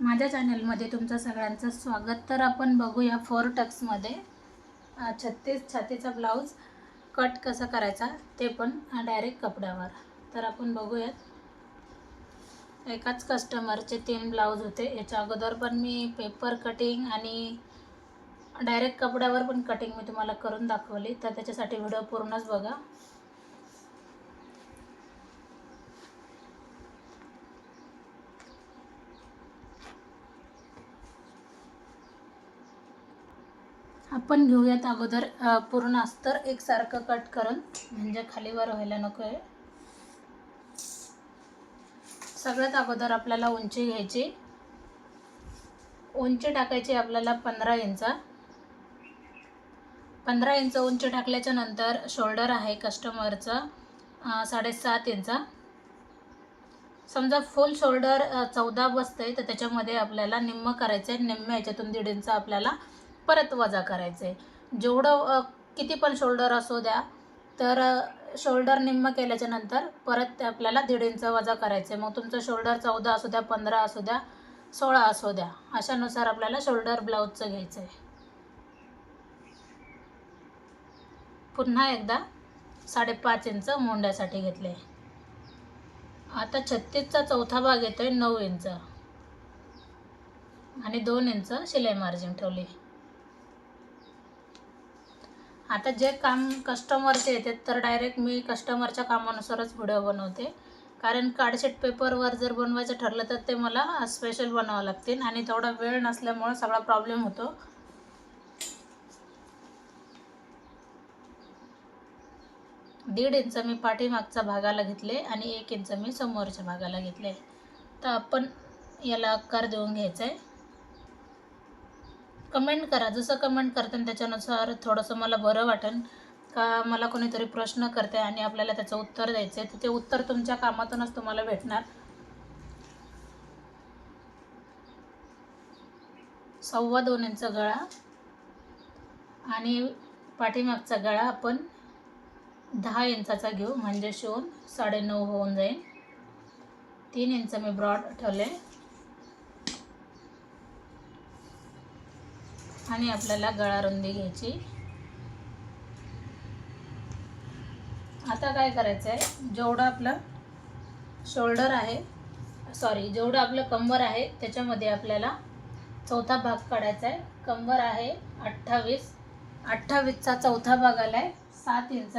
माझ्या चॅनलमध्ये तुमचं सगळ्यांचं स्वागत. तर आपण बघूया फोर टक्समध्ये छत्तीस छातीचा ब्लाऊज कट कसा करायचा ते पण डायरेक्ट कपड्यावर. तर आपण बघूयात. एकाच कस्टमरचे तीन ब्लाऊज होते. याच्या अगोदर पण मी पेपर कटिंग आणि डायरेक्ट कपड्यावर पण कटिंग मी तुम्हाला करून दाखवली. तर त्याच्यासाठी व्हिडिओ पूर्णच बघा. आपण घेऊयात अगोदर पूर्ण अस्तर एकसारखं कट करून म्हणजे खालीवर व्हायला नको आहे सगळ्यात अगोदर आपल्याला उंची घ्यायची. उंची टाकायची आपल्याला पंधरा इंच. पंधरा इंच उंची टाकल्याच्या नंतर शोल्डर आहे कस्टमरचं साडेसात इंच. समजा फुल शोल्डर चौदा बसतंय तर त्याच्यामध्ये आपल्याला निम्म करायचं आहे निम्म्या याच्यातून दीड इंच आपल्याला परत वजा करायचं आहे जेवढं किती पण शोल्डर असू द्या तर शोल्डर निम्म केल्याच्यानंतर परत ते आपल्याला दीड इंच वजा करायचं आहे मग तुमचं शोल्डर चौदा असू द्या पंधरा असू द्या सोळा असू द्या अशानुसार आपल्याला शोल्डर ब्लाऊजचं घ्यायचं आहे पुन्हा एकदा साडेपाच इंच मोंड्यासाठी घेतले आता छत्तीसचा चौथा भाग येतो आहे नऊ इंच. आणि दोन इंच शिलाई मार्जिन ठेवली आता जे काम कस्टमरचे येतात तर डायरेक्ट मी कस्टमरच्या कामानुसारच व्हिडिओ बनवते. कारण कार्डशीट पेपरवर जर बनवायचं ठरलं तर ते मला स्पेशल बनवावं लागतील. आणि तेवढा वेळ नसल्यामुळं सगळा प्रॉब्लेम होतो. दीड इंच मी पाठीमागच्या भागाला घेतले आणि एक इंच मी समोरच्या भागाला घेतले. तर आपण याला आकार देऊन घ्यायचा आहे कमेंट करा. जसं कमेंट करते त्याच्यानुसार थोडंसं मला बरं वाटेल. का मला कोणीतरी प्रश्न करते आणि आपल्याला त्याचं उत्तर द्यायचं आहे तर ते उत्तर तुमच्या कामातूनच तुम्हाला भेटणार. सव्वा दोन इंच गळा आणि पाठीमागचा गळा आपण दहा इंचाचा घेऊ. म्हणजे शिवून साडेनऊ होऊन जाईल. तीन इंच मी ब्रॉड ठेवले. आणि आपल्याला गळा रुंदी घ्यायची. आता काय करायचं आहे जेवढं आपलं शोल्डर आहे सॉरी जेवढं आपलं कंबर आहे त्याच्यामध्ये आपल्याला चौथा भाग काढायचा आहे कंबर आहे अठ्ठावीस. अठ्ठावीसचा चौथा भाग आला आहे सात इंच.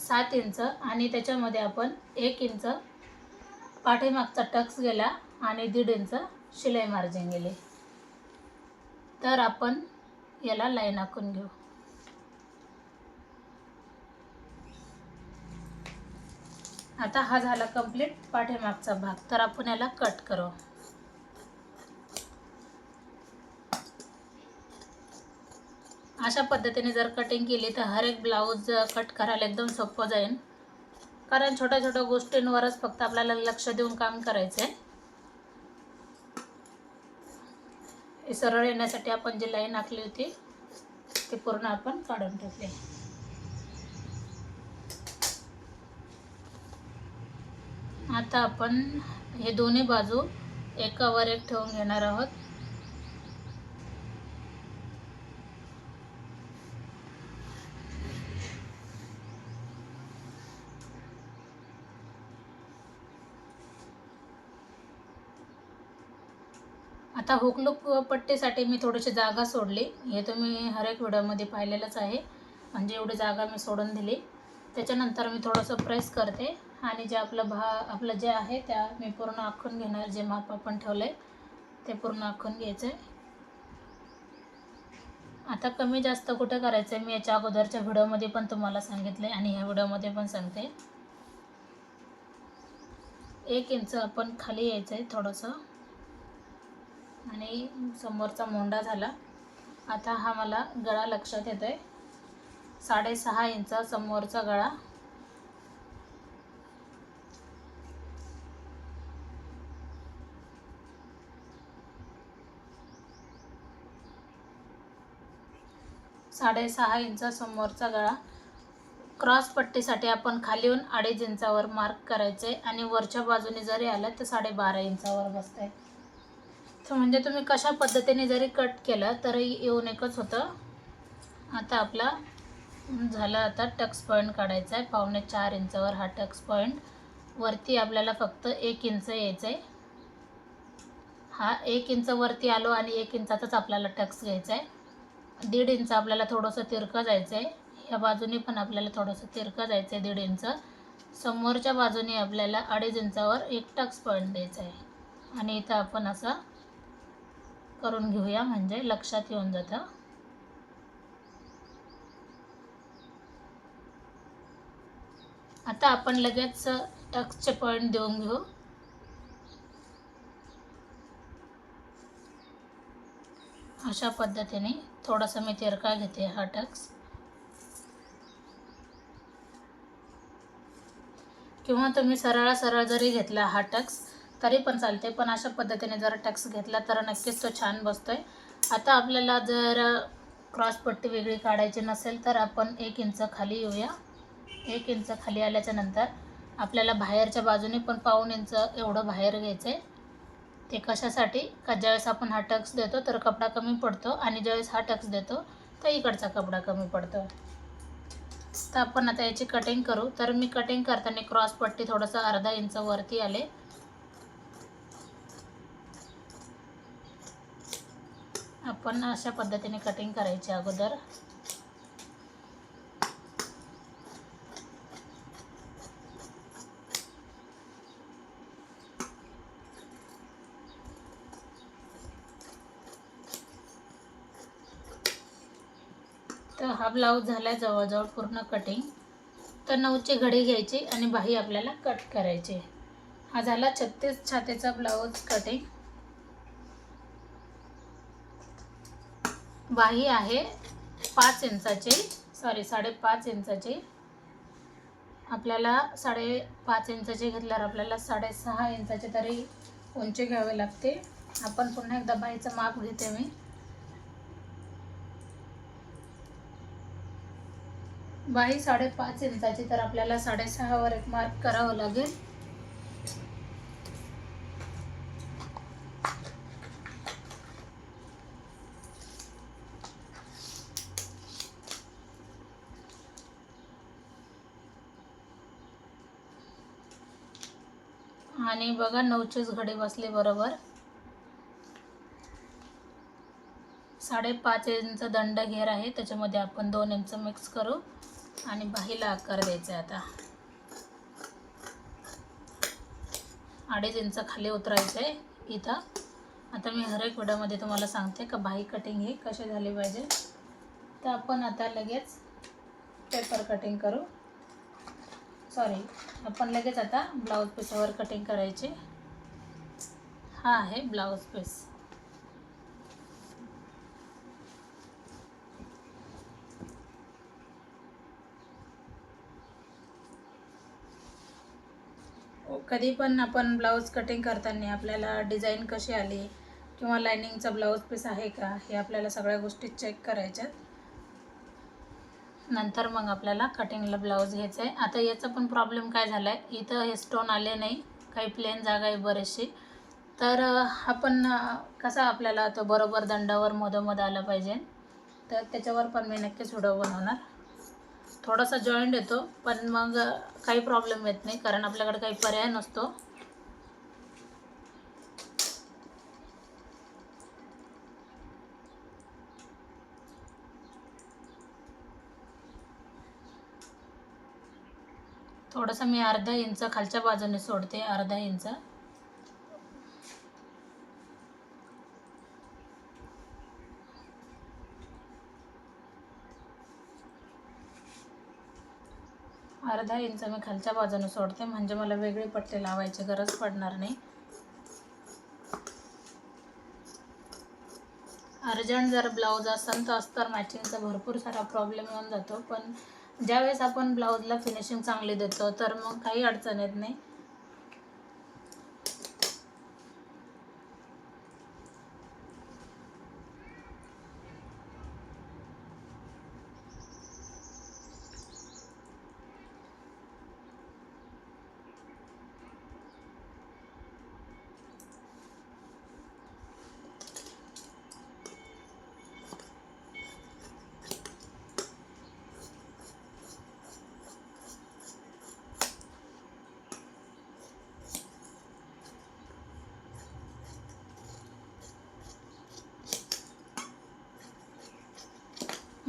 सात इंच आणि त्याच्यामध्ये आपण एक इंच. पाठीमागचा टक्स गेला आणि दीड इंच. शिलाई मार्जिन गेले. तर आपण याला लाईन आखून घेऊ. आता हा झाला कंप्लीट पाठीमागचा भाग. तर आपण याला कट करू. अशा पद्धतीने जर कटिंग केली तर हर एक ब्लाऊज कट करायला एकदम सोपं जाईल. कारण छोट्या छोट्या गोष्टींवरच फक्त आपल्याला लक्ष देऊन काम करायचं आहे हे सरळ येण्यासाठी आपण जी लाईन आखली होती ते पूर्ण आपण काढून टाकली आता आपण हे दोन्ही बाजू एकावर एक ठेवून घेणार आहोत. आता हुकलूक पट्टीसाठी मी थोडीशी जागा सोडली. हे तुम्ही हर एक व्हिडिओमध्ये पाहिलेलंच आहे. म्हणजे एवढी जागा मी सोडून दिली. त्याच्यानंतर मी थोडंसं प्रेस करते आणि जे आपलं भा आपलं जे आहे त्या मी पूर्ण आखून घेणार जे माप आपण ठेवलं आहे ते पूर्ण आखून घ्यायचं आहे आता कमी जास्त कुठे करायचं आहे मी याच्या अगोदरच्या व्हिडिओमध्ये पण तुम्हाला सांगितलं आहे आणि ह्या व्हिडिओमध्ये पण सांगते. एक इंच आपण खाली यायचं आहे थोडंसं. आणि समोरचा मोंडा झाला. आता हा मला गळा लक्षात येतो आहे साडेसहा इंच समोरचा गळा. साडेसहा इंच समोरचा गळा. क्रॉस पट्टीसाठी आपण खालीहून अडीच इंचावर मार्क करायचे आणि वरच्या बाजूने जरी आलं तर साडेबारा इंचावर बसतंय. म्हणजे तुम्ही कशा पद्धतीने जरी कट केलं तरी येऊन एकच होतं. आता आपला झालं आता टक्स पॉईंट काढायचा आहे. पावणे चार इंचावर हा टक्स पॉईंट वरती आपल्याला फक्त एक इंच यायचं आहे हा एक इंच वरती आलो आणि एक इंचाचाच आपल्याला टक्स घ्यायचा आहे दीड इंच आपल्याला थोडंसं तिरकं जायचं आहे ह्या बाजूने पण आपल्याला थोडंसं तिरकं जायचं आहे दीड इंच समोरच्या बाजूने आपल्याला अडीच इंचावर एक टक्स पॉईंट द्यायचा आहे आणि इथं आपण असं करून घेऊया म्हणजे लक्षात येऊन जातं. आता आपण लगेच टक्सचे पॉईंट देऊन घेऊ. अशा पद्धतीने थोडासा मी तिरका घेते हा टक्स. किंवा तुम्ही सरळ सरळ जरी घेतला हा टक्स तरी पण चालते पण अशा पद्धतीने जर टॅक्स घेतला तर नक्कीच तो छान बसतोय. आता आपल्याला जर क्रॉस पट्टी वेगळी काढायची नसेल तर आपण एक इंच खाली येऊया. एक इंच खाली आल्याच्यानंतर आपल्याला बाहेरच्या बाजूने पण पाऊण इंच एवढं बाहेर घ्यायचं आहे ते कशासाठी? का ज्यावेळेस आपण हा टक्स देतो तर कपडा कमी पडतो आणि ज्यावेळेस हा टक्स देतो तर इकडचा कपडा कमी पडतो. तर आपण आता याची कटिंग करू. तर मी कटिंग करताना क्रॉस पट्टी थोडंसं अर्धा इंच वरती आले. आपण अशा पद्धतीने कटिंग करायची अगोदर. तर हा ब्लाऊज झाला आहे जवळजवळ पूर्ण कटिंग तर नऊची घडी घ्यायची आणि बाही आपल्याला कट करायची. हा झाला छत्तीस छातीचा ब्लाऊज कटिंग वाही आहे पाच इंचाची. सॉरी साडेपाच इंचाची. आपल्याला साडेपाच इंचाची घेतल्यावर आपल्याला साडेसहा इंचाची तरी उंची घ्यावी लागते. आपण पुन्हा एकदा बाईचं माप घेते मी. बाही साडेपाच इंचाची तर आपल्याला साडेसहावर एक मार्क करावं लागेल. आणि बघा नऊचेच घडे बसले बरोबर. साडेपाच इंच दंड घेर आहे त्याच्यामध्ये आपण दोन इंच मिक्स करू. आणि बाहीला आकार द्यायचा आहे आता. अडीच इंच खाली उतरायचं आहे इथं. आता मी हर एक व्हिडिओमध्ये तुम्हाला सांगते का बाही कटिंग ही कशी झाली पाहिजे. तर आपण आता लगेच पेपर कटिंग करू. सॉरी आपण लगेच आता ब्लाऊज पीसावर कटिंग करायची. हा आहे ब्लाऊज पीस हो, कधी पण आपण ब्लाऊज कटिंग करताना आपल्याला डिझाईन कशी आली किंवा लायनिंगचा ब्लाऊज पीस आहे का हे आपल्याला सगळ्या गोष्टी चेक करायच्यात. नंतर मग आपल्याला कटिंगला ब्लाऊज घ्यायचं आहे आता याचा पण प्रॉब्लेम काय झाला आहे इथं हे स्टोन आले नाही. काही प्लेन जागा आहे बरेचशी. तर हा पण कसा आपल्याला तो बरोबर दंडावर मधोमध आला पाहिजे. तर त्याच्यावर पण मी नक्कीच व्हिडिओ बनवणार. थोडासा जॉईंट येतो पण मग काही प्रॉब्लेम येत नाही कारण आपल्याकडे काही पर्याय नसतो. थोडंसं मी अर्धा इंच खालच्या बाजूने सोडते अर्धा इंच. अर्धा इंच मी खालच्या बाजूने सोडते म्हणजे मला वेगळी पट्टी लावायची गरज पडणार नाही. अर्जंट जर ब्लाऊज असेल तर अस्तर मॅचिंगचा भरपूर सारा प्रॉब्लेम येऊन जातो पण ज्यावेळेस आपण ब्लाऊजला फिनिशिंग चांगली देतो तर मग काही अडचण येत नाही.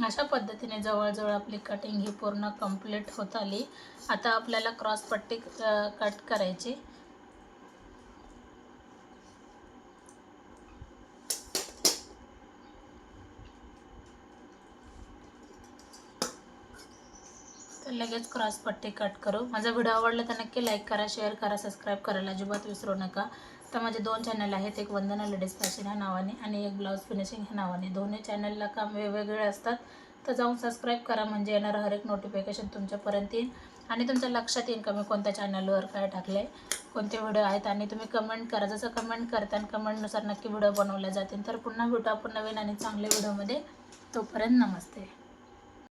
अशा पद्धतीने जवळजवळ आपली कटिंग ही पूर्ण कंप्लीट होत आली. आता आपल्याला क्रॉस पट्टी कट करायची. तर लगेच क्रॉस पट्टी कट करू. माझा व्हिडिओ आवडला तर नक्की लाईक करा शेअर करा सबस्क्राईब करायला अजिबात विसरू नका. तर माझे दोन चॅनल आहेत. एक वंदना लेडीज फॅशन ह्या नावाने आणि एक ब्लाऊज फिनिशिंग ह्या नावाने. दोन्ही चॅनलला काम वेगवेगळे असतात. तर जाऊन सबस्क्राईब करा म्हणजे येणारं हर एक नोटिफिकेशन तुमच्यापर्यंत येईल. आणि तुमच्या लक्षात येईल का मी कोणत्या चॅनलवर काय टाकलं आहे कोणते व्हिडिओ आहेत. आणि तुम्ही कमेंट करा. जसं कमेंट करता आणि कमेंटनुसार नक्की व्हिडिओ बनवल्या जातील. तर पुन्हा भेटू आपण नवीन आणि चांगल्या व्हिडिओमध्ये तोपर्यंत नमस्ते.